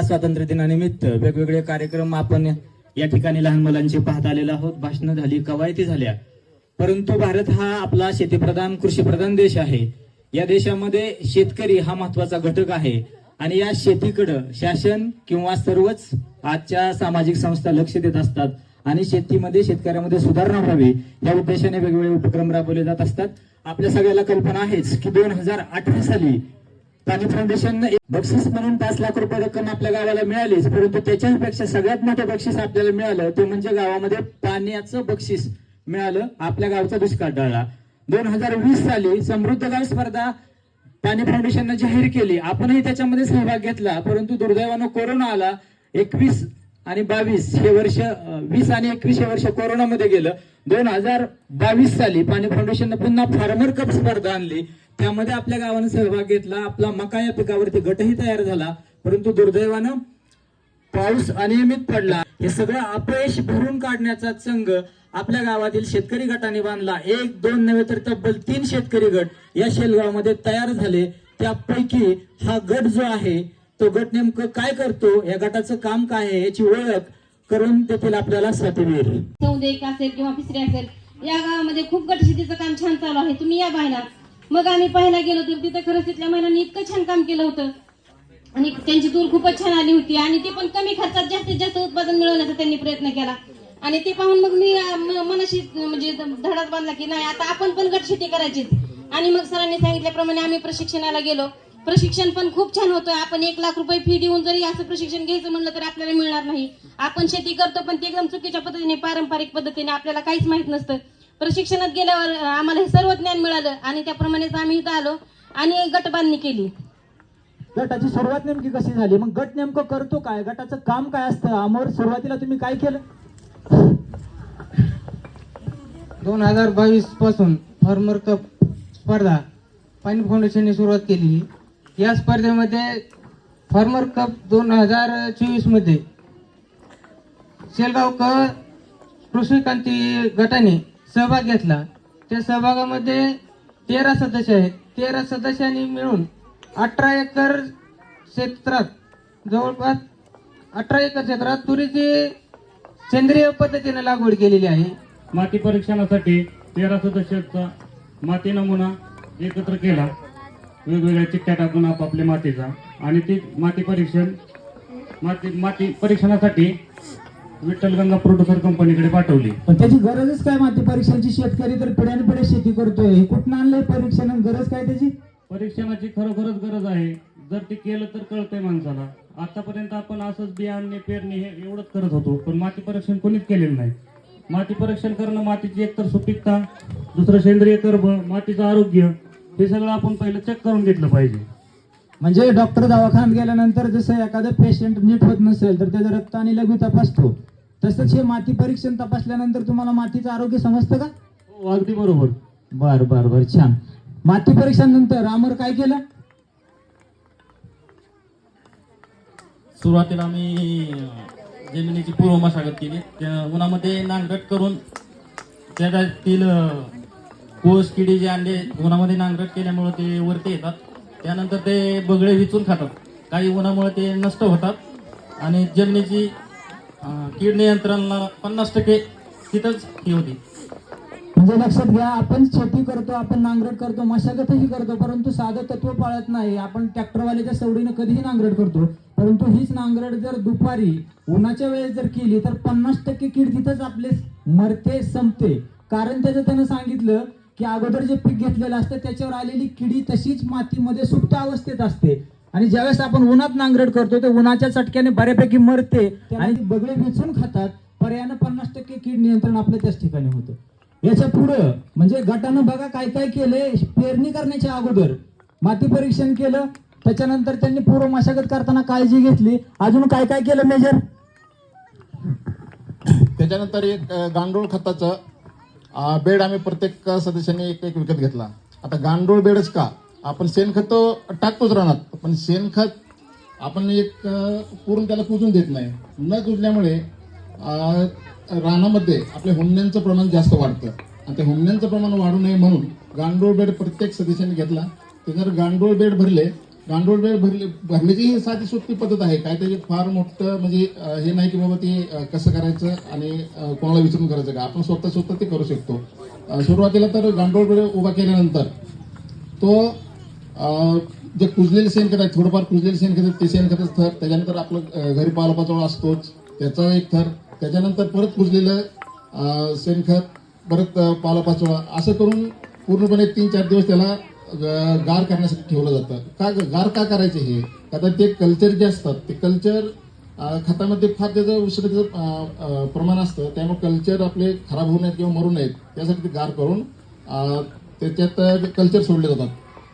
या स्वातंत्र्य दिनानिमित्त वेगवेगळे कार्यक्रम आपण या ठिकाणी लहान मुलांचे पाहत आलेलो आहोत. भाषणं झाली कवायती झाल्या. परंतु भारत हा आपला शेतीप्रधान कृषीप्रधान देश आहे. या देशामध्ये शेतकरी हा महत्त्वाचा घटक आहे. आणि या शेतीकडं शासन किंवा सर्वच आजच्या सामाजिक संस्था लक्ष देत असतात आणि शेतीमध्ये शेतकऱ्यामध्ये सुधारणा व्हावी या उद्देशाने वेगवेगळे उपक्रम राबवले जात असतात. आपल्या सगळ्याला कल्पना आहेच की दोन हजार अठरा साली पाणी फाउंडेशन बक्षीस म्हणून पाच लाख रुपये रक्कम आपल्या गावाला मिळालीच परंतु त्याच्यापेक्षा सगळ्यात मोठं बक्षीस आपल्याला मिळालं ते म्हणजे गावामध्ये पाण्याचं बक्षीस मिळालं आपल्या गावचा दुष्काळ टळला. दोन हजार वीस साली समृद्ध गाव स्पर्धा पाणी फाउंडेशननं जाहीर केली. आपणही त्याच्यामध्ये सहभाग घेतला परंतु दुर्दैवानं कोरोना आला. एकवीस आणि बावीस हे वर्ष वीस आणि एकवीस हे वर्ष कोरोनामध्ये गेलं. दोन हजार बावीस साली पाणी फाउंडेशननं पुन्हा फार्मर कप स्पर्धा आणली. त्यामध्ये आपल्या गावानं सहभाग घेतला. आपला मका या पिकावरती गटही तयार झाला. परंतु दुर्दैवानं पाऊस अनियमित पडला. हे सगळं अपयश भरून काढण्याचा संघ आपल्या गावातील शेतकरी गटाने बांधला. एक दोन नव्हे तर तब्बल तीन शेतकरी गट या शेलगावमध्ये तयार झाले. त्यापैकी हा गट जो आहे तो गट नेमकं काय करतो? या गटाचं काम काय आहे याची ओळख करून देतील आपल्याला साथी असेल किंवा तिसरी असेल. या गावामध्ये खूप गट शेतीचं काम छान चालू आहे. तुम्ही या बाहेर. मग आम्ही पाहायला गेलो तर तिथं खरंच तिथल्या महिलांनी इतकं छान काम केलं होतं. आणि त्यांची तूर खूपच छान आली होती. आणि ते पण कमी खर्चात जास्तीत जास्त उत्पादन मिळवण्याचा त्यांनी प्रयत्न केला. आणि ते पाहून मग मी म- मनाशी म्हणजे धडाच बांधला की नाही आता आपण पण गट शेती करायची आणि मग सरांनी सांगितल्याप्रमाणे आम्ही प्रशिक्षणाला गेलो. प्रशिक्षण पण खूप छान होतं. आपण एक लाख रुपये फी देऊन जरी असं प्रशिक्षण घ्यायचं म्हणलं तर आपल्याला मिळणार नाही. आपण शेती करतो पण ते एकदम चुकीच्या पद्धतीने पारंपरिक पद्धतीने आपल्याला काहीच माहीत नसतं. प्रशिक्षणात गेल्यावर आम्हाला हे सर्व ज्ञान मिळालं आणि त्याप्रमाणेच आम्ही इथं आलो आणि गट बांधणी केली. गटाची सुरुवात नेमकी कशी झाली? मग गट नेमकं करतो काय? गटाचं काम काय असतं? अमोर सुरुवातीला तुम्ही काय केलं? दोन हजार बावीसपासून फार्मर कप स्पर्धा पाणी फाउंडेशनने सुरुवात केली या स्पर्धेमध्ये फार्मर कप दोन हजार चोवीसमध्ये शेलगाव क कृषी क्रांती गटाने सहभाग घेतला. त्या सहभागामध्ये तेरा सदस्य आहेत. तेरा सदस्यांनी मिळून अठरा एकर क्षेत्रात जवळपास अठरा एकर क्षेत्रात तुरीची सेंद्रिय पद्धतीने लागवड केलेली आहे. माती परीक्षणासाठी तेरा सदस्यांचा माती नमुना एकत्र केला. वेगवेगळ्या चिठ्ठ्या टाकून आपापल्या मातीचा. आणि ती माती परीक्षण माती माती परीक्षणासाठी विठ्ठल गंगा प्रोड्युसर कंपनीकडे पाठवली. पण त्याची गरजच काय माती परीक्षणाची शेतकरी तर पिढ्यानपिढ्या शेती करतोय. हे कुठं आणलंय परीक्षण आणि गरज काय त्याची? परीक्षणाची खरोखरच गरज आहे. जर ते केलं तर कळतंय माणसाला. आतापर्यंत आपण असंच बियाणे पेरणी हे एवढंच करत होतो. पण माती परीक्षण कोणीच केलेलं नाही. माती परीक्षण करणं मातीची एकतर सुपीकता दुसरं सेंद्रिय कर्ब मातीचं आरोग्य हे सगळं आपण पहिलं चेक करून घेतलं पाहिजे. म्हणजे डॉक्टर दवाखान्यात गेल्यानंतर जसं एखादं पेशंट नीट होत नसेल तर त्याचं रक्त आणि लघवी तपासतो. तसंच हे माती परीक्षण तपासल्यानंतर तुम्हाला मातीचं आरोग्य समजतं का? हो अगदी बरोबर. बर बर बर छान. माती परीक्षणानंतर रामर काय केलं? सुरुवातीला आम्ही जमिनीची पूर्व मशागत केली. त्या उन्हामध्ये नांगरट करून त्यातील कोस किडी जे अंडे उन्हामध्ये नांगरट केल्यामुळे ते वरती येतात. त्यानंतर ते बगळे विचून खातात. काही उन्हामुळे ते नष्ट होतात. आणि जमिनीची कीड नियंत्रणाला पन्नास टक्के तिथंच ही होती. म्हणजे लक्षात घ्या आपण शेती करतो आपण नांगरट करतो मशागतही करतो परंतु साधं तत्व पाळत नाही. आपण ट्रॅक्टरवाल्याच्या सवडीनं कधीही नांगरट करतो. परंतु हीच नांगरट जर दुपारी उन्हाच्या वेळेस जर केली तर पन्नास टक्के कीड तिथंच आपले मरते संपते. कारण त्याचं त्यानं सांगितलं की अगोदर जे पीक घेतलेलं असतं त्याच्यावर आलेली किडी तशीच मातीमध्ये सुप्त अवस्थेत असते. आणि ज्यावेळेस आपण उन्हात नांगरट करतो ते उन्हाच्या चटक्याने बऱ्यापैकी मरते आणि बगळे वेचून खातात. पर्यायानं पन्नास टक्के कीड नियंत्रण आपलं त्याच ठिकाणी होतं. याच्या पुढं म्हणजे गटानं बघा काय काय केलंय पेरणी करण्याच्या अगोदर माती परीक्षण केलं त्याच्यानंतर त्यांनी पूर्व मशागत करताना काळजी घेतली. अजून काय काय केलं मेजर? त्याच्यानंतर एक गांडूळ खताचं बेड आम्ही प्रत्येक सदस्याने एक एक विकत घेतला. आता गांडूळ बेडच का? आपण शेणखत टाकतोच रानात पण शेणखत आपण एक पूर्ण त्याला कुजून देत नाही. न कुजल्यामुळे रानामध्ये आपल्या हुंड्यांचं प्रमाण जास्त वाढतं. आणि ते हुंड्यांचं प्रमाण वाढू नये म्हणून गांडूळ बेड प्रत्येक सदस्याने घेतला. ते जर गांडूळ बेड भरले गांडूळ वेळ भरले भरण्याची ही साधी सोपी पद्धत आहे. काय त्याची फार मोठं म्हणजे हे नाही की बाबा ते कसं करायचं आणि कोणाला विचारून करायचं का? आपण स्वतः स्वतः ते करू शकतो. सुरुवातीला तर गांडूळ वेळ उभा केल्यानंतर तो जे कुजलेले शेणखत आहे थोडंफार कुजलेले शेणखत ते शेणखतच थर. त्याच्यानंतर आपलं घरी पालपाचोळा असतोच. त्याचा एक थर. त्याच्यानंतर परत कुजलेलं शेणखत परत पालपाचोळा असं करून पूर्णपणे तीन चार दिवस त्याला गार करण्यासाठी ठेवलं जातं. का गार का करायचे हे? कारण ते कल्चर जे असतात ते कल्चर खतामध्ये फार त्याचं उष्णतेचं प्रमाण असतं. त्यामुळे कल्चर आपले खराब होऊ नयेत किंवा मरू नयेत त्यासाठी ते गार करून त्याच्यात कल्चर सोडले जातात.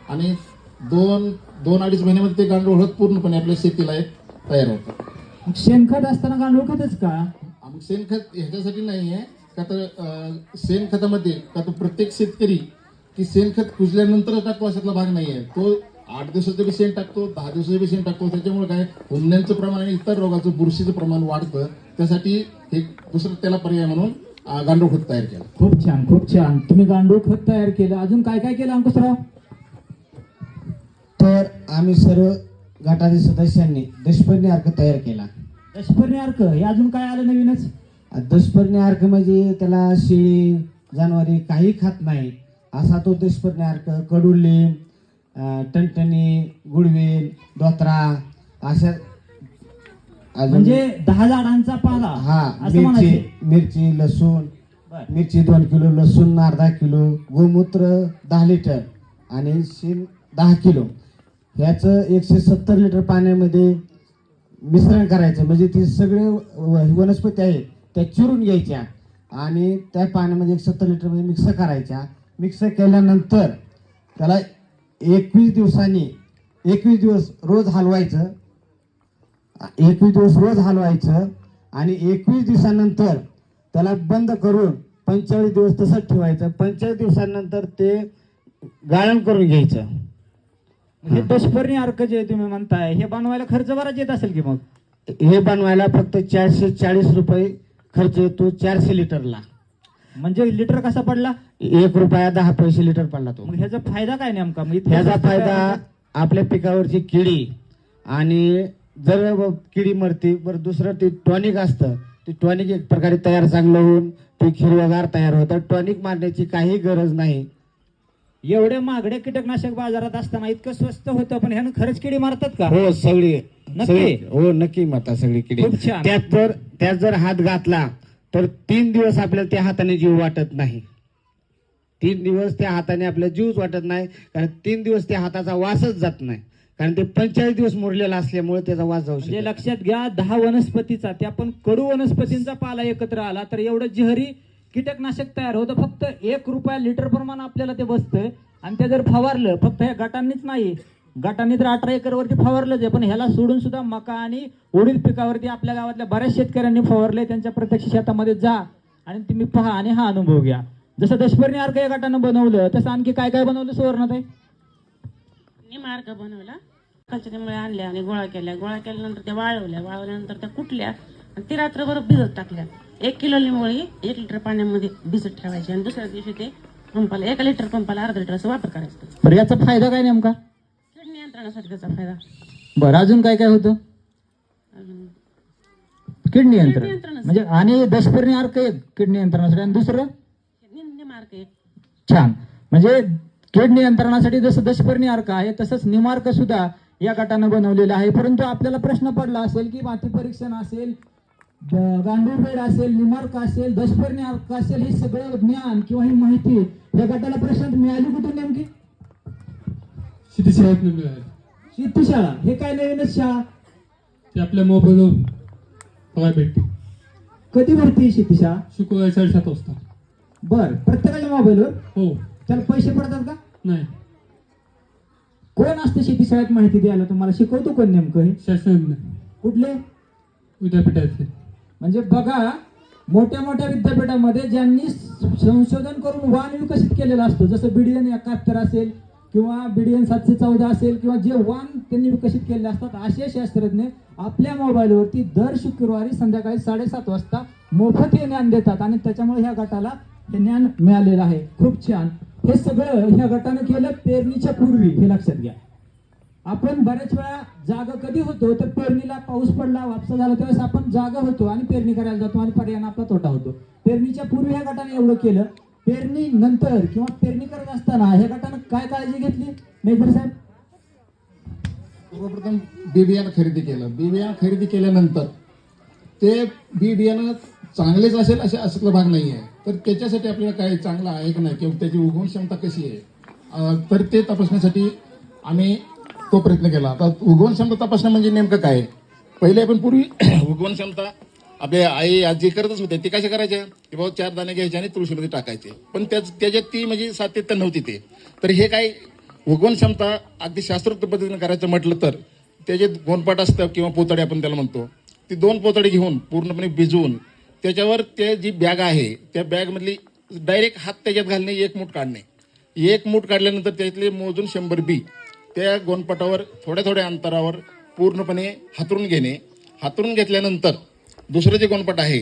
आणि दोन दोन अडीच महिन्यामध्ये ते गांडूळ हळद पूर्णपणे आपल्या शेतीला एक तयार होतं. शेणखत असताना गांडूळ खतच का? शेणखत ह्याच्यासाठी नाही आहे का तर शेणखतामध्ये का तो प्रत्येक शेतकरी की शेणखत कुजल्यानंतर टाकतो अशातला भाग नाही आहे तो आठ दिवसाचं बी शेण टाकतो दहा दिवसाचं बी शेण टाकतो. त्याच्यामुळे काय हुमण्यांचं प्रमाण आणि इतर रोगाचं बुरशीचं प्रमाण वाढतं. त्यासाठी हे दुसरं त्याला पर्याय म्हणून गांडूळ खत तयार केलं. खूप छान खूप छान. तुम्ही गांडूळ खत तयार केलं. अजून काय काय केलं अंकुशराव? तर आम्ही सर्व गटातील सदस्यांनी दशपर्णी अर्क तयार केला. दशपर्णी अर्क हे अजून काय आलं नवीनच? दशपर्णी अर्क म्हणजे त्याला शेळी जानवरे काही खात नाही असा तो दशपर्णी अर्क कडुलिंब टणटणी गुडवेल दोत्रा अशा म्हणजे दहा झाडांचा पाला हा असं मिरची म्हणायचं. मिरची लसूण बरं. मिरची दोन किलो लसूण अर्धा किलो गोमूत्र दहा लिटर आणि शेण दहा किलो. ह्याचं एकशे सत्तर लिटर पाण्यामध्ये मिश्रण करायचं म्हणजे ती सगळे व- वनस्पती आहेत त्या चिरून घ्यायच्या आणि त्या पाण्यामध्ये एक सत्तर लिटरमध्ये मिक्स करायच्या. मिक्स केल्यानंतर त्याला एकवीस दिवसांनी एकवीस दिवस रोज हलवायचं एकवीस दिवस रोज हलवायचं आणि एकवीस दिवसानंतर त्याला बंद करून पंचेचाळीस दिवस तसंच ठेवायचं. पंचेचाळीस दिवसानंतर ते गाळण करून घ्यायचं. हे दशपर्णी अर्क जे तुम्ही म्हणताय हे बनवायला खर्च बराच येत असेल की मग? हे बनवायला फक्त चारशे चाळीस रुपये खर्च येतो चारशे लिटरला. म्हणजे लिटर कसा पडला? एक रुपया दहा पैसे लिटर पडला तो. मग ह्याचा फायदा काय नेमका? मग इतकं ह्याचा स्वस्त फायदा? आपल्या पिकावरची किडी आणि जर किडी मरते बरं दुसरं ते टॉनिक असतं. ते टॉनिक एक प्रकारे तयार चांगलं होऊन ते हिरवगार तयार होतं. टॉनिक मारण्याची काही गरज नाही. एवढे महागडे कीटकनाशक बाजारात असताना इतकं स्वस्त होतं पण ह्यानं खरंच किडी मारतात का? हो सगळी. नक्की? सगळी. हो नक्की माता सगळी किडी. खूप छान. त्यात जर त्यात जर हात घातला तर तीन दिवस आपल्याला त्या हाताने जीव वाटत नाही. तीन दिवस त्या हाताने आपल्याला जीवच वाटत नाही कारण तीन दिवस त्या हाताचा वासच जात नाही. कारण ते पंचेचाळीस दिवस मुरलेला असल्यामुळे त्याचा वास जाऊ म्हणजे शकतो लक्षात घ्या दहा वनस्पतीचा त्या पण कडू वनस्पतींचा पाला एकत्र आला तर एवढं जहरी कीटकनाशक तयार होतं. फक्त एक रुपया लिटर प्रमाण आपल्याला ते बसतंय आणि ते जर फवारलं फक्त ह्या गटांनीच नाही गटांनी तर अठरा एकर वरती फवारलंच आहे पण ह्याला सोडून सुद्धा मका आणि उडीद पिकावरती आपल्या गावातल्या बऱ्याच शेतकऱ्यांनी फवारले त्यांच्या प्रत्यक्ष शेतामध्ये जा आणि तुम्ही पहा आणि हा अनुभव घ्या. जसं दशपर्णी अर्क या गटानं बनवलं तसं आणखी काय काय बनवलं सुवर्णाताई मी मार्ग बनवला. कचऱ्यामुळे आणल्या आणि गोळा केल्या. गोळा केल्यानंतर त्या वाळवल्या. वाळवल्यानंतर त्या कुटल्या आणि ते रात्रभर भिजत टाकल्या. एक किलो लिंबोळी एक लिटर पाण्यामध्ये भिजत ठेवायची आणि दुसऱ्या दिवशी ते पंपाला एका लिटर पंपाला अर्धा लिटर असं वापर करायचा. याचा फायदा काय नेमका? त्याचा फायदा. बरं अजून काय काय होतं? अजून कीड नियंत्रण नियंत्रणच. म्हणजे आणि दशपर्णी अर्क एक कीड नियंत्रणासाठी आणि दुसरं? निंदे मार्ग एक. छान. म्हणजे कीड नियंत्रणासाठी जसं दशपर्णी अर्क आहे तसंच निमार्क सुद्धा या गटानं बनवलेलं आहे. परंतु आपल्याला प्रश्न पडला असेल की माती परीक्षण असेल ग- गांडूळ बेड असेल निमार्क असेल दशपर्णी अर्क असेल हे सगळं ज्ञान किंवा ही माहिती या गटाला प्रश्न मिळाली कुठून नेमकी? शेती शाळेत मिळाली. शेतीशाळा? हे काय नवीनच शाळा? ते आपल्या मोबाईलवर बघायला भेटते. कधी भरती ही शेतीशाळा? शुक्रवारी साडेसात वाजता. बर प्रत्येकाच्या मोबाईलवर? हो. त्याला पैसे पडतात का? नाही. कोण असतं शेतीशाळेत माहिती द्यायला? तुम्हाला शिकवतो कोण नेमकं हे? शासनाने. कुठले? विद्यापीठातले. म्हणजे बघा मोठ्या मोठ्या विद्यापीठामध्ये ज्यांनी संशोधन करून वाण विकसित केलेलं असतं जसं बीडीएन एकाहत्तर असेल किंवा बीडीएन सातशे चौदा असेल किंवा जे वाण त्यांनी विकसित केले असतात असे शास्त्रज्ञ आपल्या मोबाईलवरती दर शुक्रवारी संध्याकाळी साडेसात वाजता मोफत हे ज्ञान देतात आणि त्याच्यामुळे ह्या गटाला हे ज्ञान मिळालेलं आहे. खूप छान. हे सगळं ह्या गटानं केलं पेरणीच्या पूर्वी हे लक्षात घ्या. आपण बऱ्याच वेळा जागा कधी होतो तर पेरणीला पाऊस पडला वापसा झाला त्यावेळेस आपण जागा होतो आणि पेरणी करायला जातो आणि पर्यायानं आपला तोटा होतो. पेरणीच्या पूर्वी ह्या गटाने एवढं केलं पेरणी नंतर किंवा पेरणी करत असताना ह्या गटानं काय काळजी घेतली? मेजर साहेब? सर्वप्रथम बी बियाणं खरेदी केलं. बी बियाणं खरेदी केल्यानंतर ते बी बियाणं चांगलेच असेल असे असला भाग नाही आहे तर त्याच्यासाठी आपल्याला काय चांगलं आहे की नाही किंवा त्याची उगवण क्षमता कशी आहे? तर ते तपासण्यासाठी आम्ही तो प्रयत्न केला. आता उगवण क्षमता तपासणं म्हणजे नेमकं काय? पहिले आपण पूर्वी उगवण क्षमता आपले आई आजी करतच होते. ते कशा करायच्या की बाबा चार दाणे घ्यायचे आणि तुळशीमध्ये टाकायचे. पण त्याच त्याच्यात ती म्हणजे सातत्य नव्हती ते. तर हे काय उगवण क्षमता अगदी शास्त्रोक्त पद्धतीने करायचं म्हटलं तर त्याचे गोनपाट असतं किंवा पोतडे आपण त्याला म्हणतो. ती दोन पोतडे घेऊन पूर्णपणे भिजवून त्याच्यावर ते जी बॅग आहे त्या बॅगमधली डायरेक्ट हात त्याच्यात घालणे एक मूठ काढणे. एक मूठ काढल्यानंतर त्यातले मोजून शंभर बी. त्या गोनपाटावर थोड्या थोड्या अंतरावर पूर्णपणे हातरून घेणे. हातरून घेतल्यानंतर दुसरं जे गोनपाट आहे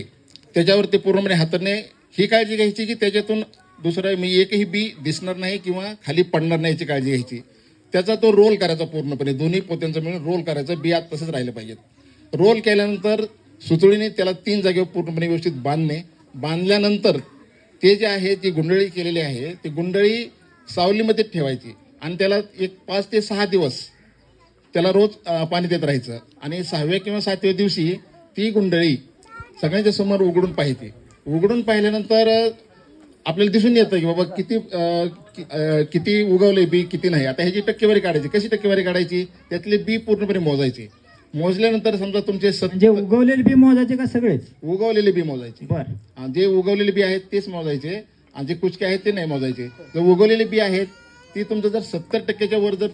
त्याच्यावर ते पूर्णपणे हातरणे ही काळजी घ्यायची की त्याच्यातून दुसरं मी एकही बी दिसणार नाही किंवा खाली पडणार नाही याची काळजी घ्यायची. त्याचा तो रोल करायचा पूर्णपणे. दोन्ही पोत्यांचा मिळून रोल करायचा बी आत तसंच राहिलं पाहिजेत रोल केल्यानंतर सुतळीने त्याला तीन जागेवर पूर्णपणे व्यवस्थित बांधणे. बांधल्यानंतर ते जे आहे जी गुंडळी केलेली आहे ती गुंडळी सावलीमध्ये ठेवायची आणि त्याला एक पाच ते सहा दिवस त्याला रोज पाणी देत राहायचं. आणि सहाव्या किंवा सातव्या दिवशी ती गुंडळी सगळ्यांच्या समोर उघडून पाहिजे उघडून पाहिल्यानंतर आपल्याला दिसून येतं की बाबा किती कि- किती उगवले बी किती नाही. आता ह्याची टक्केवारी काढायची. कशी टक्केवारी काढायची? त्यातले बी पूर्णपणे मोजायचे. मोजल्यानंतर समजा तुमचे म्हणजे उगवलेले बी मोजायचे का सगळेच? उगवलेले बी मोजायचे. बर. जे उगवलेले बी आहेत तेच मोजायचे. आणि जे कुचके आहेत ते नाही मोजायचे. जर उगवलेले बी आहेत ती तुमचं जर सत्तर टक्क्याच्या वर जर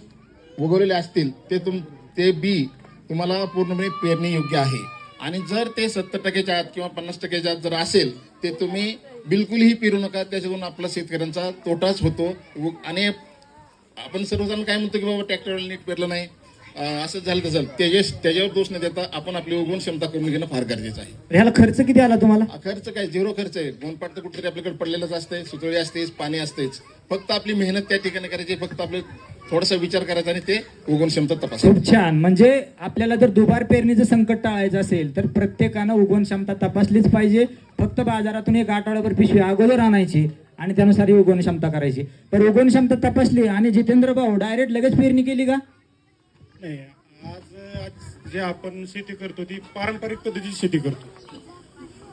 उगवलेले असतील ते तुम ते बी तुम्हाला पूर्णपणे पेरणी योग्य आहे. आणि जर ते सत्तर टक्क्याच्या आत किंवा पन्नास टक्क्याच्या आत जर असेल ते तुम्ही बिलकुलही पेरू नका. त्याच्यातून आपला शेतकऱ्यांचा तोटाच होतो. आणि आपण सर्वजण काय म्हणतो की बाबा ट्रॅक्टरला नीट पेरलं नाही. असं झालं तसं त्याच्या त्याच्यावर दोष न देता आपण आपली उगवण क्षमता करून घेणं फार गरजेचं आहे. ह्याला खर्च किती आला तुम्हाला? हा, खर्च काय? झिरो खर्च आहे. दोन पाट तर कुठेतरी आपल्याकडे पडलेलंच असते सुतळी असतेच पाणी असतेच. फक्त आपली मेहनत त्या ठिकाणी करायची फक्त आपले थोडासा विचार करायचा आणि ते उगवण क्षमता तपासायची. खूप छान. म्हणजे आपल्याला जर दुबार पेरणीचं संकट टाळायचं असेल तर प्रत्येकानं उगवण क्षमता तपासलीच पाहिजे. फक्त बाजारातून एक आठवड्याभर पिशवी अगोदर आणायची आणि त्यानुसार ही उगवण क्षमता करायची. पण उगवण क्षमता तपासली आणि जितेंद्र भाऊ डायरेक्ट लगेच पेरणी केली का? नाही आज आज जे आपण शेती करतो ती पारंपरिक पद्धतीची शेती करतो.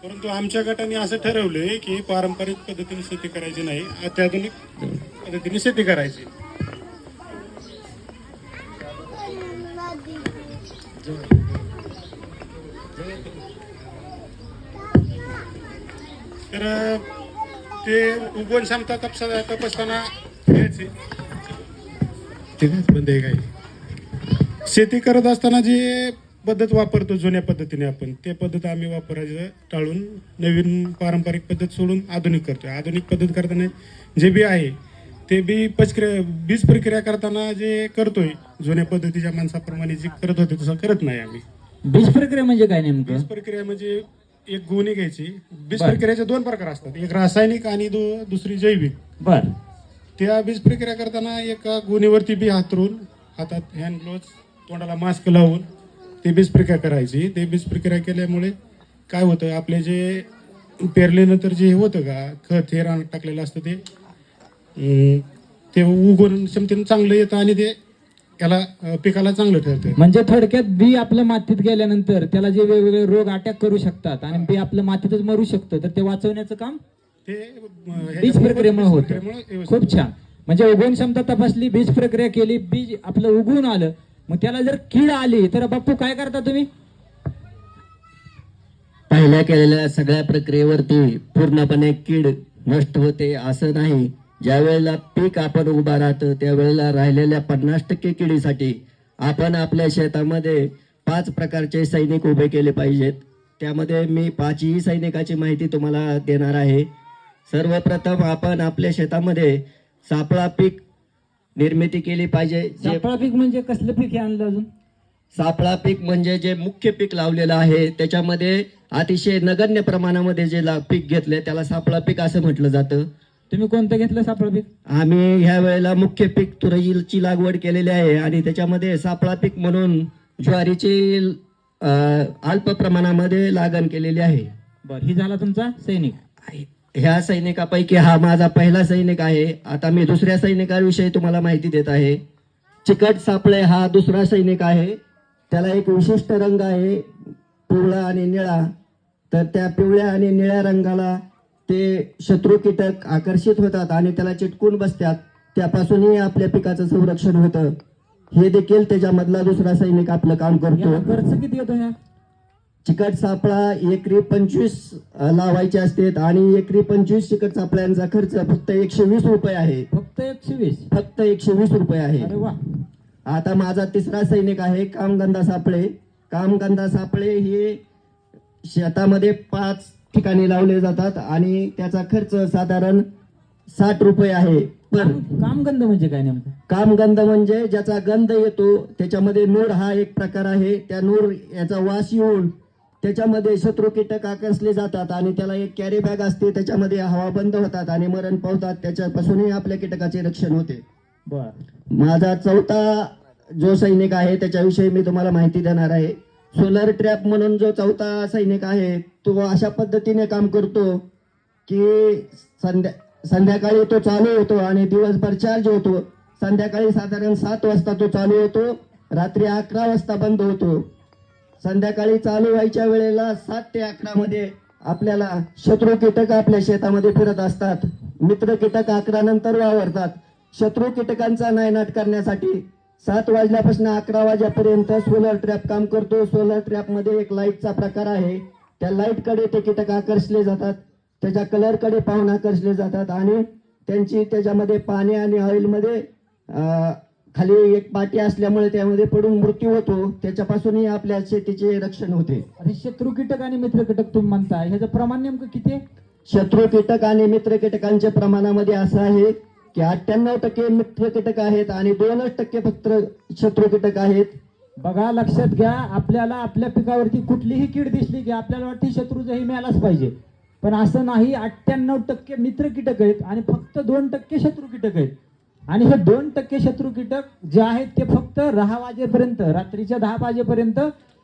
परंतु आमच्या गटाने असं ठरवलंय की पारंपरिक पद्धतीने शेती करायची नाही अत्याधुनिक पद्धतीने शेती करायची. तर ते उगवण क्षमता तपसा तपासताना घ्यायची. बंद आहे काही शेती करत असताना जी पद्धत वापरतो जुन्या पद्धतीने आपण ते पद्धत आम्ही वापरायचं टाळून नवीन पारंपरिक पद्धत सोडून आधुनिक करतोय. आधुनिक पद्धत करताना जे बी आहे ते बी पचक्रिया बीज प्रक्रिया करताना जे करतोय जुन्या पद्धतीच्या माणसाप्रमाणे जे करत होते तसं करत नाही आम्ही. बीज प्रक्रिया म्हणजे काय नेमकं? बीज प्रक्रिया म्हणजे एक गुणी घ्यायची. बीज प्रक्रियाचे दोन प्रकार असतात. एक रासायनिक आणि दो दुसरी जैविक. बर. त्या बीज प्रक्रिया करताना एका गुणीवरती बी हातरून हातात हँड ग्लोव्ज तोंडाला मास्क लावून ते बीज प्रक्रिया करायची. ते बीज प्रक्रिया केल्यामुळे काय होतं आपले जे पेरल्यानंतर जे होतं का खत हे रान टाकलेलं असतं ते ते उगवून क्षमतेनं चांगलं येतं आणि ते त्याला पिकाला चांगलं ठरतं. म्हणजे थोडक्यात बी आपलं मातीत गेल्यानंतर त्याला जे वेगवेगळे रोग अटॅक करू शकतात आणि बी आपलं मातीतच मरू शकतं तर ते वाचवण्याचं काम ते बीज प्रक्रियेमुळे होतं. खूप छान. म्हणजे उगवण क्षमता तपासली बीज प्रक्रिया केली बीज आपलं उगवून आलं मग त्याला जर कीड आली तर बाप्पू काय करता तुम्ही? पहिल्या केलेल्या सगळ्या प्रक्रियेवरती पूर्णपणे कीड नष्ट होते असं नाही. ज्या वेळेला पीक आपण उभा राहतं त्यावेळेला राहिलेल्या पन्नास टक्के किडीसाठी आपण आपल्या शेतामध्ये पाच प्रकारचे सैनिक उभे केले पाहिजेत. त्यामध्ये मी पाचही सैनिकाची माहिती तुम्हाला देणार आहे. सर्वप्रथम आपण आपल्या शेतामध्ये सापळा पीक निर्मिती केली पाहिजे जे सापळा पीक म्हणजे कसलं पीक हे आणलं अजून? सापळा पीक म्हणजे जे मुख्य पीक लावलेलं आहे त्याच्यामध्ये अतिशय नगण्य प्रमाणामध्ये जे ला पीक घेतले त्याला सापळा पीक असं म्हटलं जातं. तुम्ही कोणतं घेतलं सापळा पीक? आम्ही ह्या वेळेला मुख्य पीक तुरीची लागवड केलेली आहे आणि त्याच्यामध्ये सापळा पीक म्हणून ज्वारीची अ, अल्प प्रमाणामध्ये लागण केलेली आहे. बर ही झाला तुमचा सैनिक. ह्या सैनिकापैकी हा माझा पहिला सैनिक आहे. आता मी दुसऱ्या सैनिकाविषयी तुम्हाला माहिती देत आहे. चिकट सापळे हा दुसरा सैनिक आहे. त्याला एक विशिष्ट रंग आहे पिवळा आणि निळा. तर त्या पिवळ्या आणि निळ्या रंगाला ते शत्रू कीटक आकर्षित होतात आणि त्याला चिटकून बसतात. त्यापासूनही आपल्या पिकाचं संरक्षण होतं. हे देखील त्याच्यामधला दुसरा सैनिक आपलं काम करतो. खर्च किती येतो ह्या? चिकट सापळा एकरी पंचवीस लावायचे असते आणि एकरी पंचवीस चिकट सापळ्यांचा खर्च फक्त एकशे वीस रुपये आहे. फक्त एकशे वीस? फक्त एकशे वीस रुपये आहे. अरे वा. आता माझा तिसरा सैनिक आहे कामगंधा सापळे. कामगंधा सापळे हे शेतामध्ये पाच ठिकाणी लावले जातात आणि त्याचा खर्च साधारण साठ रुपये आहे. पण काम- कामगंध म्हणजे काय नेमकं? कामगंध म्हणजे ज्याचा गंध येतो त्याच्यामध्ये नूर हा एक प्रकार आहे. त्या नूर याचा वास येऊन त्याच्यामध्ये शत्रू कीटक आकर्षले जातात आणि त्याला एक कॅरी बॅग असते. त्याच्यामध्ये हवा बंद होतात आणि मरण पावतात. त्याच्यापासूनही आपल्या कीटकाचे रक्षण होते. माझा चौथा जो सैनिक आहे त्याच्याविषयी मी तुम्हाला माहिती देणार आहे. सोलर ट्रॅप म्हणून जो चौथा सैनिक आहे तो अशा पद्धतीने काम करतो की संध्या संध्याकाळी तो चालू होतो आणि दिवसभर चार्ज होतो. संध्याकाळी साधारण सात वाजता तो चालू होतो. रात्री अकरा वाजता बंद होतो. संध्याकाळी चालू व्हायच्या वेळेला सात ते अकरा मध्ये आपल्याला शत्रू कीटक आपल्या शेतामध्ये फिरत असतात. मित्र कीटक अकरा नंतर वावरतात. शत्रू कीटकांचा नायनाट करण्यासाठी सात वाजल्यापासून अकरा वाजेपर्यंत सोलर ट्रॅप काम करतो. सोलर ट्रॅपमध्ये एक लाईटचा प्रकार आहे. त्या लाइटकडे ते कीटक आकर्षले जातात. त्याच्या कलरकडे पाहून आकर्षले जातात आणि त्यांची त्याच्यामध्ये पाणी आणि ऑइलमध्ये खाली एक पाटी असल्यामुळे त्यामध्ये पडून मृत्यू होतो. त्याच्यापासूनही आपल्या शेतीचे रक्षण होते. अरे शत्रू कीटक आणि मित्र कीटक तुम्ही म्हणताय ह्याचं प्रमाण नेमकं किती आहे? शत्रू कीटक आणि मित्र कीटकांच्या प्रमाणामध्ये असं आहे की अठ्ठ्याण्णव टक्के मित्र कीटक आहेत आणि दोनच टक्के फक्त शत्रू कीटक आहेत. बघा लक्षात घ्या आपल्याला आपल्या पिकावरती कुठलीही कीड दिसली की आपल्याला वाटते शत्रूचं हे मिळालाच पाहिजे. पण असं नाही अठ्ठ्याण्णव टक्के मित्र कीटक आहेत आणि फक्त दोन टक्के शत्रू कीटक आहेत. आणि हे दोन टक्के शत्रू कीटक जे आहेत ते फक्त दहा वाजेपर्यंत रात्रीच्या दहा वाजेपर्यंत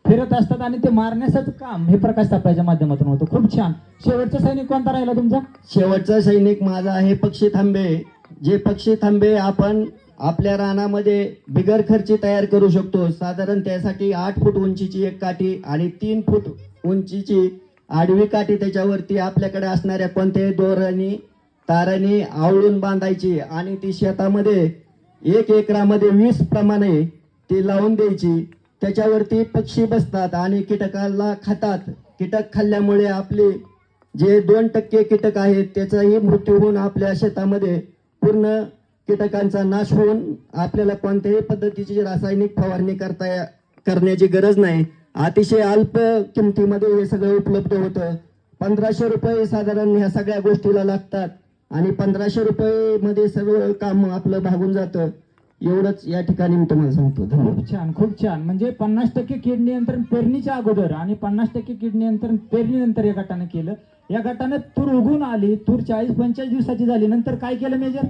फिरत असतात आणि ते मारण्याचं काम हे प्रकाश तापल्याच्या माध्यमातून होतं. खूप छान. शेवटचा सैनिक कोणता राहिला तुमचा? शेवटचा सैनिक माझा आहे पक्षी थांबे. जे पक्षी थांबे आपण आपल्या रानामध्ये बिगर खर्ची तयार करू शकतो. साधारण त्यासाठी आठ फूट उंचीची एक काठी आणि तीन फूट उंचीची आडवी काठी त्याच्यावरती आपल्याकडे असणाऱ्या कोणत्याही दोरांनी तारांनी आवळून बांधायची आणि ती शेतामध्ये एक एकरामध्ये वीस प्रमाणे ती लावून द्यायची. त्याच्यावरती पक्षी बसतात आणि कीटकाला खातात. कीटक खाल्ल्यामुळे आपली जे दोन टक्के कीटक आहेत त्याचाही मृत्यू होऊन आपल्या शेतामध्ये पूर्ण कीटकांचा नाश होऊन आपल्याला कोणत्याही पद्धतीची रासायनिक फवारणी करता करण्याची गरज नाही. अतिशय अल्प किमतीमध्ये हे सगळं उपलब्ध होतं. पंधराशे रुपये साधारण ह्या सगळ्या गोष्टीला लागतात. आणि पंधराशे रुपये मध्ये सगळं काम आपलं भागून जातं. एवढंच या ठिकाणी मी तुम्हाला सांगतो. खूप छान खूप छान. म्हणजे पन्नास टक्के कीड नियंत्रण पेरणीच्या अगोदर आणि पन्नास टक्के कीड नियंत्रण पेरणीनंतर या गटाने केलं. या गटाने तूर उगून आली तूर चाळीस पंचेचाळीस दिवसाची झाली नंतर काय केलं मेजर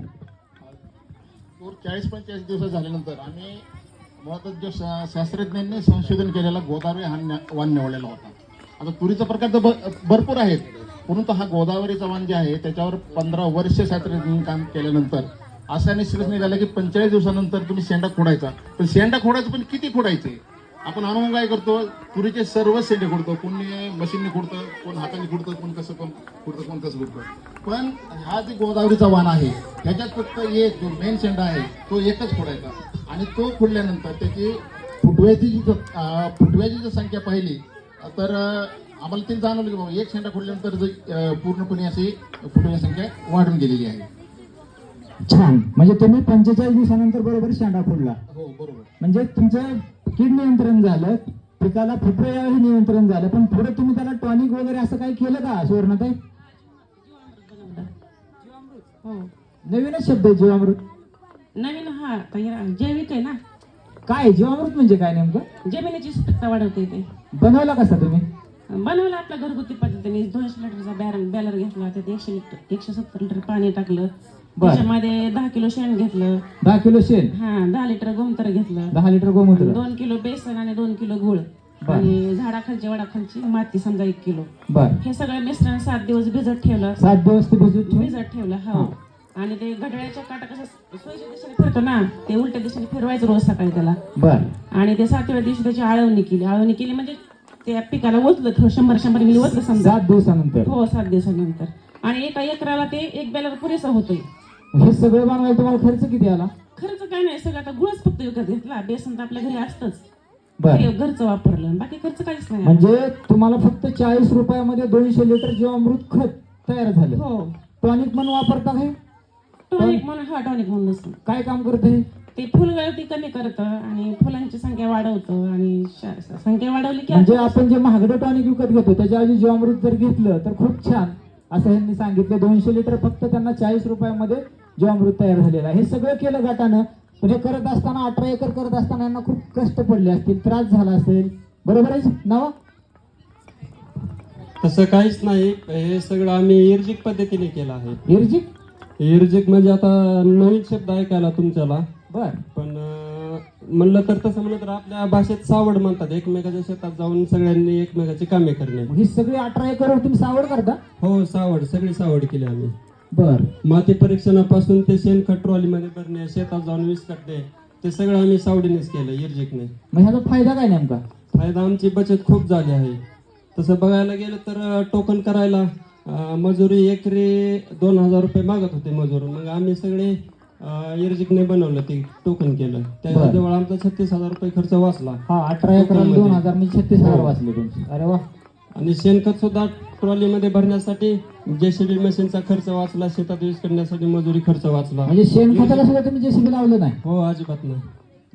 तूर चाळीस पंचेचाळीस दिवस झाल्यानंतर आम्ही मुळातच जो शास्त्रज्ञांनी संशोधन केलेला गोदावरी हा वाण निवडलेला होता. आता तुरीचा प्रकार तर भरपूर आहेत. परंतु हा गोदावरी जवान जे आहे त्याच्यावर पंधरा वर्ष शास्त्रज्ञांनी काम केल्यानंतर असा निष्कर्ष निघाला की पंचेचाळीस दिवसानंतर तुम्ही शेंडा खोडायचा. पण शेंडा खोडायचं पण किती खोडायचे? आपण अनुभव काय करतो तुरीचे सर्व शेंडे खोडतो. कोणी मशीनने खोडतं कोण हाताने खोडतं कोण कसं कोण खोडतं कोण कसं खोडतं. पण हा जे गोदावरीचा वाण आहे ह्याच्यात फक्त एक जो मेन शेंडा आहे तो एकच खोडायचा. आणि तो खोडल्यानंतर त्याची फुटव्याची जी फुटव्याची जर संख्या पाहिली तर आम्हाला ते जाणवलं की बाबा एक शेंडा खोडल्यानंतर पूर्णपणे अशी फुटव्याची संख्या वाढून गेलेली आहे. छान. म्हणजे तुम्ही पंचेचाळीस दिवसानंतर बरोबर शेंडा फोडला. हो बरोबर. म्हणजे तुमचं कीड नियंत्रण झालं पिकाला फुटवेही नियंत्रण झालं पण पुढे तुम्ही त्याला टॉनिक वगैरे असं काही केलं का सुवर्णताई हो. नवीनच शब्द आहे जीवामृत. नवीन हा काही जैविक आहे ना. काय जीवामृत म्हणजे काय नेमकं? जमिनीची सुपीकता वाढवते ते. बनवला कसा तुम्ही? बनवलं आपल्या घरगुती पद्धतीने. दोनशे लिटरचा बॅरल बॅलर घेतला त्यात एकशे लिटर एकशे सत्तर लिटर पाणी टाकलं. बर. त्याच्यामध्ये दहा किलो शेण घेतलं. दहा किलो शेण? हा दहा लिटर गोमतर घेतलं. दहा लिटर गोमूत्र. दोन किलो बेसन आणि दोन किलो गुळ. आणि झाडाखालची वडाखालची माती समजा एक किलो. बर. हे सगळं मिश्रण सात दिवस भिजत ठेवलं. सात दिवस ते भिजून ठेवून? भिजत ठेवलं हो. आणि ते घड्याळ्याच्या काटा कसं सोयीच्या दिशेने फिरतो ना ते उलट्या दिशेने फिरवायचं रोज सकाळी त्याला. बर. आणि ते सातव्या दिवशी त्याची आळवणी केली. आळवणी केली म्हणजे त्या पिकाला ओतलं थोडं शंभर शंभर मिली ओतलं समजा. सात दिवसानंतर. हो सात दिवसानंतर. आणि एका एकराला ते एक बॅलर पुरेसा होतोय. हे सगळं बनवायला तुम्हाला खर्च किती आला? खर्च काय नाही सगळं आता गुळच फक्त विकत घेतला. बेसन तर आपल्या घरी असतंच. बर. ते घरचं वापरलं बाकी खर्च काहीच नाही. म्हणजे तुम्हाला फक्त चाळीस रुपयामध्ये दोनशे लिटर जीवामृत खत तयार झालं. हो. टॉनिक म्हणून वापरता हे टॉनिक म्हणून हा टॉनिक म्हणूनच काय काम करत हे? ते फुलगळती कमी करतं आणि फुलांची संख्या वाढवतं आणि संख्या वाढवली की म्हणजे आपण जे महागडं टॉनिक विकत घेतो त्याच्या ऐवजी जीवामृत जर घेतलं तर खूप छान. असं यांनी सांगितलं. दोनशे लिटर फक्त त्यांना चाळीस रुपयामध्ये जीवामृत तयार झालेलं आहे. हे सगळं केलं गटानं. पण हे करत असताना अठरा एकर करत असताना यांना खूप कष्ट पडले असतील त्रास झाला असेल. बरोबर आहे नावा? तसं काहीच नाही. हे सगळं आम्ही इर्जिक पद्धतीने केलं आहे. इर्जिक? इर्जिक म्हणजे आता नवीन शब्द ऐकायला तुमच्याला. बर. पण म्हणलं तर तसं म्हणलं तर आपल्या भाषेत सावड म्हणतात एकमेकाच्या शेतात जाऊन सगळ्यांनी एकमेकाची कामे करणे. ही सगळी अठरा एकरवर तुम्ही सावड करता? हो सावड सगळी सावड केली आम्ही. बर. माती परीक्षणापासून ते शेणखत ट्रॉलीमध्ये भरणे शेतात जाऊन वीस कटणे ते सगळं आम्ही सावडीनेच केलं इर्जिकने. मग ह्याचा फायदा काय नेमका? फायदा आमची बचत खूप झाली आहे. तसं बघायला गेलं तर टोकन करायला मजुरी एकरी दोन हजार रुपये मागत होते मजूर मग आम्ही सगळे अं, इर्जिकने बनवलं ते टोकन केलं. त्याजवळ आमचा छत्तीस हजार रुपये खर्च वाचला. हा अठरा एकराला दोन हजार म्हणजे छत्तीस हजार वाचले तुमचे. अरे वा. आणि शेणखत सुद्धा ट्रॉलीमध्ये भरण्यासाठी जेसीबी मशीनचा खर्च वाचला शेतात यूज करण्यासाठी मजुरी खर्च वाचला. म्हणजे शेणखताला सुद्धा तुम्ही जेसीबी लावलं नाही? हो अजिबात नाही.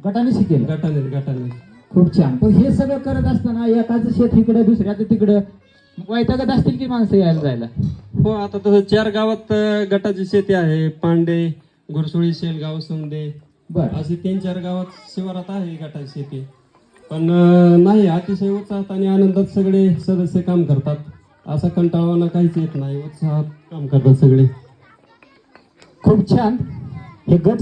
गटाने शिकेल. गटाने गटाने. खूप छान. पण हे सगळं करत असताना एकाचं शेत इकडे दुसऱ्याचं तिकडं वैतागत असतील की माणसं यायला जायला? हो आता तसं चार गावात गटाची शेती आहे. पांडे गुरसुळी शेलगाव सुंदे. बर. अशी तीन चार गावात शिवारात आहे गटाची शेती. पण अं, नाही अतिशय उत्साहात आणि आनंदात सगळे सदस्य काम करतात. असा कंटाळवाना काहीच येत नाही. उत्साहात काम करतात सगळे. खूप छान. हे गट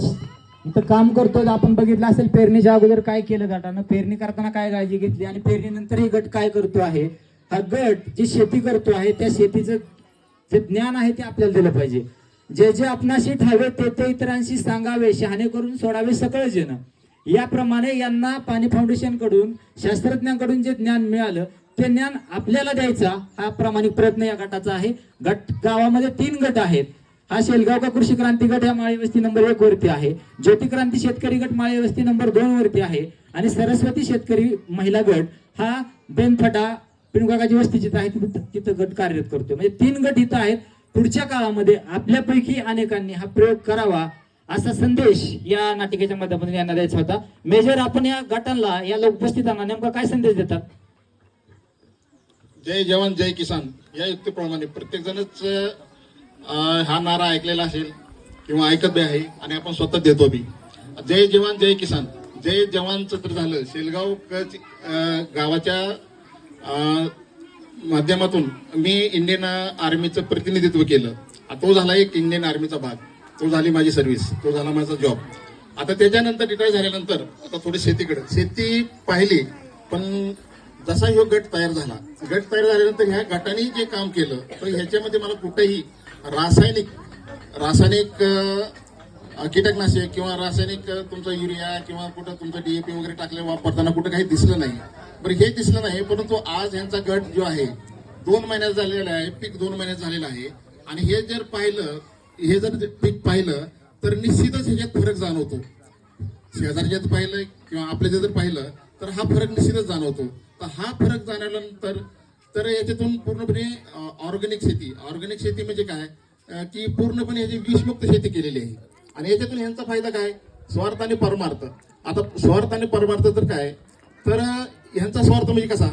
इथं काम करतोय आपण बघितलं असेल पेरणीच्या अगोदर काय केलं गटानं? पेरणी करताना काय काळजी घेतली? आणि पेरणीनंतर हे गट काय करतो आहे? हा गट जी शेती करतो आहे त्या शेतीचं जे ज्ञान आहे ते आपल्याला दिलं पाहिजे. जे जे आपणाशी ठावे ते ते इतरांशी सांगावे शहाणे करून सोडावे सकळ जन याप्रमाणे यांना पाणी फाउंडेशनकडून शास्त्रज्ञांकडून जे ज्ञान मिळालं ते ज्ञान आपल्याला द्यायचा हा प्रामाणिक प्रयत्न या गटाचा आहे. गट गावामध्ये तीन गट आहेत. हा शेलगाव का कृषी क्रांती गट या माळी वस्ती नंबर एक वरती आहे. ज्योती क्रांती शेतकरी गट माळी वस्ती नंबर दोन वरती आहे. आणि सरस्वती शेतकरी महिला गट हा बेनफटा पिणगागाची वस्ती जिथं आहे. तिथं तिथं गट कार्यरत करतोय. म्हणजे तीन गट इथं आहेत. पुढच्या काळामध्ये आपल्यापैकी अनेकांनी हा प्रयोग करावा असा संदेश या नाटिकेच्या माध्यमातून यांना द्यायचा होता. मेजर आपण या गटांना याला उपस्थितांना नेमका काय संदेश देतात? जय जवान जय किसान. या युक्तीप्रमाणे प्रत्येक जणच अं, हा नारा ऐकलेला असेल किंवा ऐकत बी आहे आणि आपण स्वतः देतो बी. जय जवान जय किसान. जय जवानचं तर झालं. शेलगाव कच गावाच्या अं, माध्यमातून मी इंडियन आर्मीचं प्रतिनिधित्व केलं. तो झाला एक इंडियन आर्मीचा भाग. तो झाली माझी सर्व्हिस तो झाला माझा जॉब आता त्याच्यानंतर रिटायर झाल्यानंतर आता थोडी शेतीकडे. शेती पाहिली पण जसा हा गट तयार झाला गट तयार झाल्यानंतर ह्या गटाने जे काम केलं तर ह्याच्यामध्ये मला कुठेही रासायनिक रासायनिक कीटकनाशक किंवा रासायनिक तुमचा युरिया किंवा कुठं तुमचं डीएपी वगैरे टाकले वापरताना कुठं काही दिसलं नाही. बरं हे दिसलं नाही परंतु आज ह्यांचा गट जो आहे दोन महिन्यात झालेला आहे पीक दोन महिन्यात झालेलं आहे. आणि हे जर पाहिलं हे जर पीक पाहिलं तर निश्चितच ह्याच्यात फरक जाणवतो. शेजारच्यात पाहिलं किंवा आपल्या जर पाहिलं तर हा फरक निश्चितच जाणवतो. तर हा फरक जाणवल्यानंतर तर याच्यातून पूर्णपणे ऑर्गॅनिक शेती ऑर्गॅनिक शेती म्हणजे काय? की पूर्णपणे याची विषमुक्त शेती केलेली आहे. आणि याच्यातून यांचा फायदा काय? स्वार्थ आणि परमार्थ. आता स्वार्थ आणि परमार्थ तर काय? तर ह्यांचा स्वार्थ म्हणजे कसा?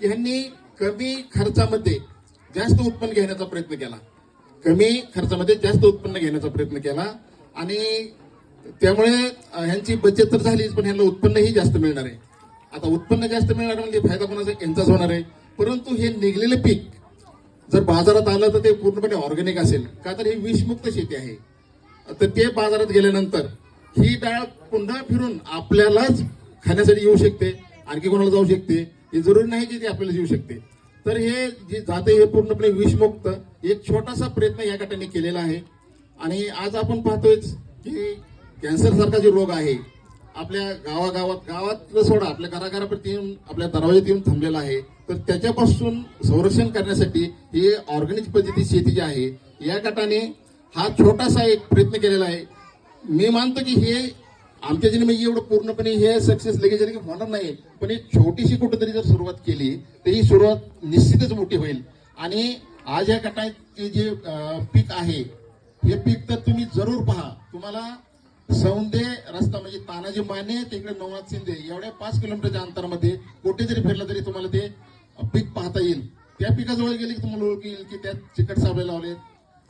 की ह्यांनी कमी खर्चामध्ये जास्त उत्पन्न घेण्याचा प्रयत्न केला. कमी खर्चामध्ये जास्त उत्पन्न घेण्याचा प्रयत्न केला. आणि त्यामुळे ह्यांची बचत तर झालीच पण ह्यांना उत्पन्नही जास्त मिळणार आहे. आता उत्पन्न जास्त मिळणार म्हणजे फायदा कोणाचा? यांचाच होणार आहे. परंतु हे निघलेले पीक जर बाजारात आलं तर ते पूर्णपणे ऑर्गॅनिक असेल. का तर ही विषमुक्त शेती आहे. तर ते बाजारात गेल्यानंतर ही डाळ पुन्हा फिरून आपल्यालाच खाण्यासाठी येऊ शकते. आणखी कोणाला जाऊ शकते? हे जरुरी नाही की ती आपल्याला येऊ शकते. तर हे जे जाते हे पूर्णपणे विषमुक्त. एक छोटासा प्रयत्न या गटाने केलेला आहे. आणि आज आपण पाहतोयच की कॅन्सर सारखा जो रोग आहे आपल्या गावागावात गावातलं सोडा आपल्या घराघरापर्यंत येऊन आपल्या दरवाज्यात येऊन थांबलेला आहे. तर त्याच्यापासून संरक्षण करण्यासाठी हे ऑर्गॅनिक पद्धती शेती जी आहे. या गटाने हा छोटासा एक प्रयत्न केलेला आहे. मी मानतो की हे आमच्या जिने म्हणजे एवढं पूर्णपणे हे सक्सेस लगेच की होणार नाही. पण एक छोटीशी कुठेतरी जर सुरुवात केली तर ही सुरुवात निश्चितच मोठी होईल. आणि आज या गटाचे जे पीक आहे हे पीक तर तुम्ही जरूर पहा. तुम्हाला सौंदे रस्ता म्हणजे तानाजी माने तिकडे नवनाथ शिंदे एवढ्या पाच किलोमीटरच्या अंतरामध्ये कुठे जरी फिरलं तरी तुम्हाला ते पीक पाहता येईल. त्या पिकाजवळ गेले की तुम्हाला ओळख येईल की त्यात चिकट साबळे लावले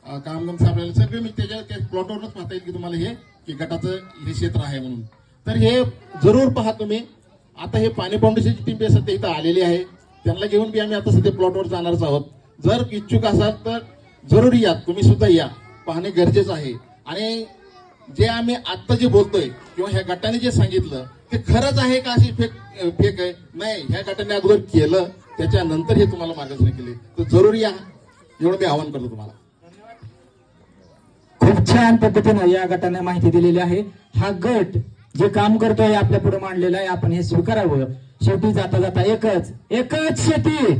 कामगम सापडायला सगळे मी त्याच्या प्लॉटवरूनच पाहता येईल की तुम्हाला हे की गटाचं हे क्षेत्र आहे म्हणून. तर हे जरूर पहा तुम्ही. आता हे पाणी फाउंडेशनची टीम सध्या इथं आलेली आहे. त्यांना घेऊन बी आम्ही आता सध्या प्लॉटवर जाणारच आहोत. जर इच्छुक असाल तर जरूर या. तुम्ही सुद्धा या. पाहणे गरजेचं आहे. आणि जे आम्ही आत्ता जे बोलतोय किंवा ह्या गटाने जे सांगितलं ते खरंच आहे का अशी फेक फेक आहे? नाही. ह्या गटाने अगोदर केलं त्याच्यानंतर हे तुम्हाला मार्गदर्शन केले. तर जरूर या. एवढं मी आवाहन करतो तुम्हाला. खूप छान पद्धतीनं या गटाने माहिती दिलेली आहे. हा गट जे काम करतोय आपल्या पुढे मांडलेलं आहे. आपण हे स्वीकारावं. शेवटी जाता जाता एकच एकच शेती.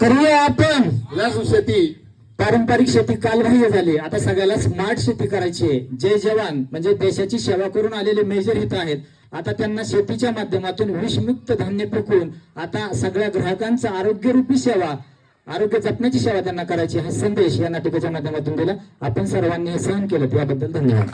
करूया आपण. व्यास शेती. पारंपरिक शेती कालबाह्य झाली. आता सगळ्याला स्मार्ट शेती करायची आहे. जय जवान. म्हणजे देशाची सेवा करून आलेले मेजर हित आहेत. आता त्यांना शेतीच्या माध्यमातून विषमुक्त धान्य पिकवून आता सगळ्या ग्राहकांचं आरोग्यरूपी सेवा आरोग्य जपण्याची सेवा त्यांना करायची हा संदेश या नाटकाच्या माध्यमातून दिला. आपण सर्वांनी हे सहन केलं याबद्दल धन्यवाद.